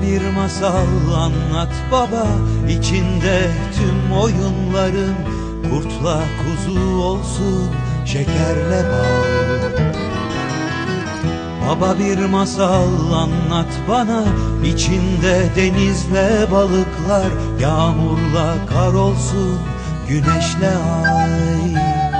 Bana bir masal anlat baba. İçinde tüm oyunların Kurtla kuzu olsun şekerle bal. Baba bir masal anlat bana. İçinde denizle balıklar Yağmurla kar olsun güneşle ay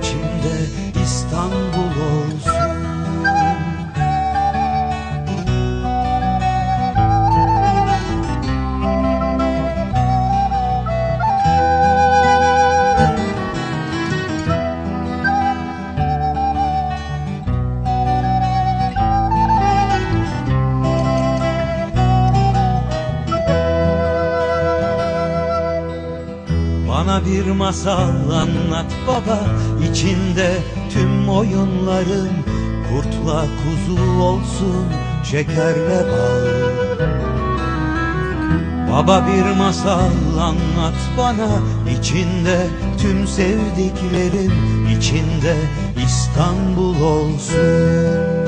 İstanbul olsun Bana bir masal anlat baba içinde tüm oyunların Kurtla kuzu olsun şekerle bal. Baba bir masal anlat bana içinde tüm sevdiklerin içinde İstanbul olsun